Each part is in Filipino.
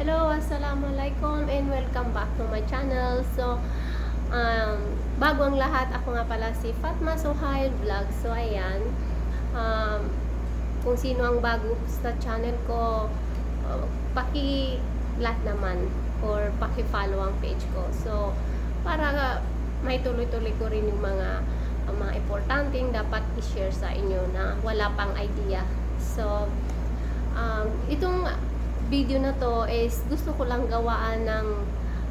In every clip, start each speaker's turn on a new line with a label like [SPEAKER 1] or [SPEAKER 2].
[SPEAKER 1] Hello, Assalamualaikum and welcome back to my channel. So, um, bago ang lahat, ako nga pala si Fatma Suhail Vlog. So, ayan. Um, kung sino ang bago sa channel ko, uh, paki-like naman or paki-follow ang page ko. So, para may tuloy-tuloy ko rin yung mga uh, mga importanteng dapat i-share sa inyo na wala pang idea. So, um, itong video na to is gusto ko lang gawaan ng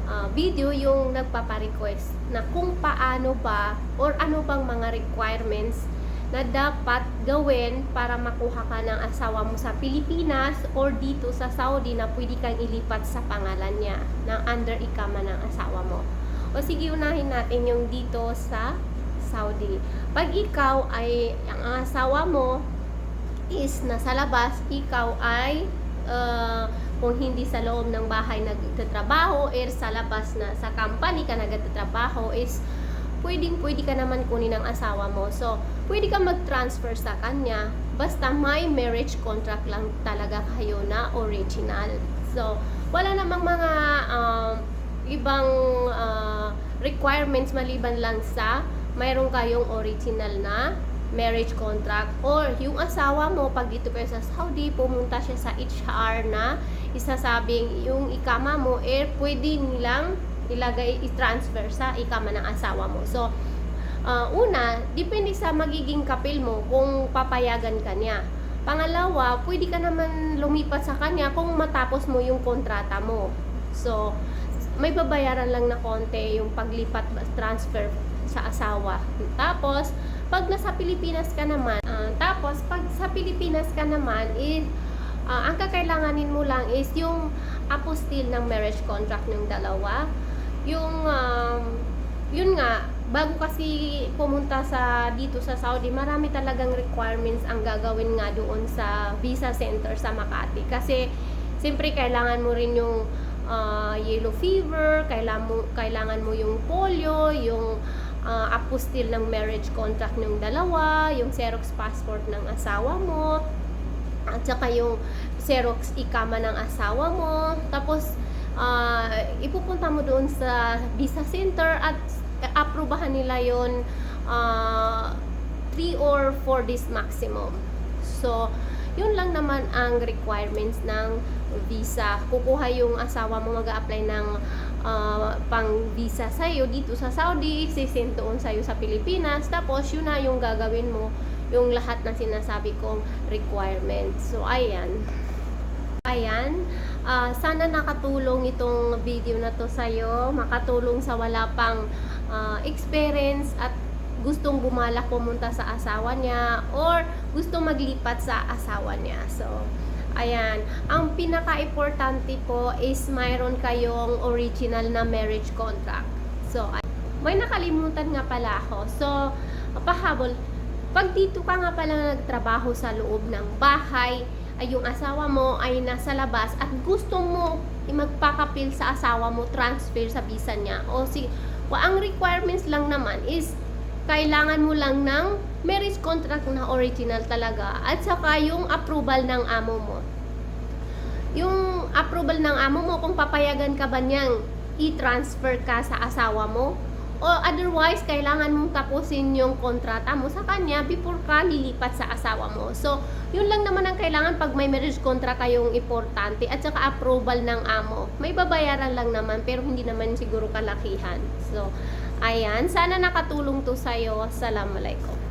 [SPEAKER 1] uh, video yung nagpapa-request na kung paano ba or ano bang mga requirements na dapat gawin para makuha ka ng asawa mo sa Pilipinas or dito sa Saudi na pwede kang ilipat sa pangalan niya ng under ikama ng asawa mo. O sige, unahin natin yung dito sa Saudi. Pag ikaw ay, ang asawa mo is nasa labas, ikaw ay uh, kung hindi sa loob ng bahay nagtatrabaho or sa labas na sa company ka nagtatrabaho is pwedeng pwede ka naman kunin ng asawa mo. So, pwede ka mag-transfer sa kanya basta may marriage contract lang talaga kayo na original. So, wala namang mga um, ibang uh, requirements maliban lang sa mayroon kayong original na marriage contract or yung asawa mo pag dito kayo sa Saudi pumunta siya sa HR na isasabing yung ikama mo eh pwede nilang ilagay i-transfer sa ikama ng asawa mo. So uh, una depende sa magiging kapil mo kung papayagan ka niya. Pangalawa pwede ka naman lumipat sa kanya kung matapos mo yung kontrata mo. So may babayaran lang na konti yung paglipat transfer sa asawa tapos pag nasa Pilipinas ka naman, uh, tapos pag sa Pilipinas ka naman, is, uh, ang kakailanganin mo lang is yung apostil ng marriage contract ng dalawa. Yung, um, yun nga, bago kasi pumunta sa dito sa Saudi, marami talagang requirements ang gagawin nga doon sa visa center sa Makati. Kasi, siyempre, kailangan mo rin yung uh, yellow fever, kailangan mo, kailangan mo yung polio, yung uh, apostil ng marriage contract ng dalawa, yung Xerox passport ng asawa mo, at saka yung Xerox ikama ng asawa mo. Tapos, uh, ipupunta mo doon sa visa center at aprobahan nila yon uh, 3 or 4 days maximum. So, yun lang naman ang requirements ng visa. Kukuha yung asawa mo mag-apply ng uh, pang visa sa iyo dito sa Saudi, sisend doon sa iyo sa Pilipinas. Tapos yun na yung gagawin mo yung lahat ng sinasabi kong requirements. So ayan. Ayan, uh, sana nakatulong itong video na to sa iyo, makatulong sa wala pang uh, experience at gustong bumalak pumunta sa asawa niya or gusto maglipat sa asawa niya. So, ayan. Ang pinaka-importante po is mayroon kayong original na marriage contract. So, may nakalimutan nga pala ako. So, pahabol, pag dito ka nga pala nagtrabaho sa loob ng bahay, ay yung asawa mo ay nasa labas at gusto mo magpakapil sa asawa mo, transfer sa visa niya. O si, well, ang requirements lang naman is kailangan mo lang ng marriage contract na original talaga at saka yung approval ng amo mo. Yung approval ng amo mo kung papayagan ka ba niyang i-transfer ka sa asawa mo o otherwise kailangan mong tapusin yung kontrata mo sa kanya before ka lilipat sa asawa mo. So, yun lang naman ang kailangan pag may marriage contract kayong importante at saka approval ng amo. May babayaran lang naman pero hindi naman siguro kalakihan. So, Ayan, sana nakatulong to sa'yo. Assalamualaikum.